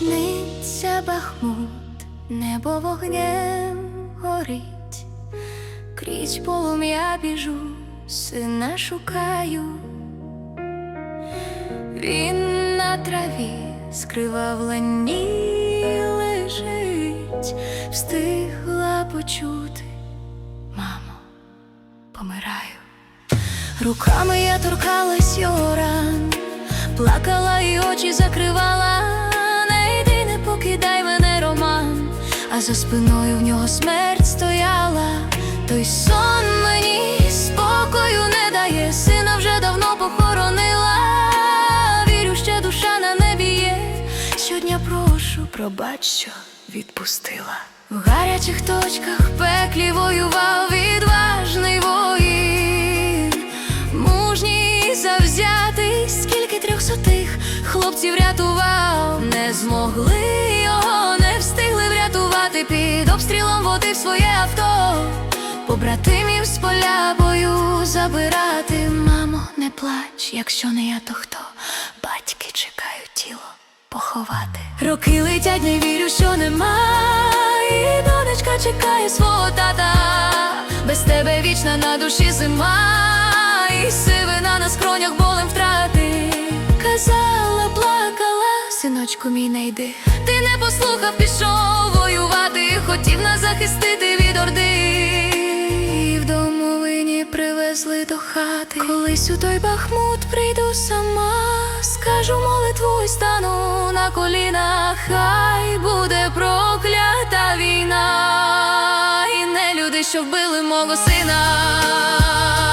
сниться бахмут, небо вогнем горить, крізь полум'я біжу, сина шукаю. Він на траві скривавлені лежить, встигла почути, мамо, помираю. Руками я торкалась його ран, плакала і очі закривала. За спиною в нього смерть стояла. Той сон мені спокою не дає, сина вже давно похоронила. Вірю, ще душа на небі є. Щодня прошу, пробач, що відпустила. В гарячих точках пеклі воював відважний воїн. Мужній завзятий, скільки трьохсотих хлопців рятував, Побратимів з поля бою забирати, мамо, не плач, якщо не я, то хто? Батьки чекають тіло поховати. Роки летять, не вірю, що нема. І донечка чекає свого тата. Без тебе вічна на душі зима, і сивина на скронях болем втрати. Казала, плакала, синочку мій не йди. Ти не послухав, пішов воювати, хотів нас захистити від орди. Привезли до хати. Колись у той бахмут прийду сама, скажу молитву і стану на коліна, Хай буде проклята війна, і не люди, що вбили мого сина.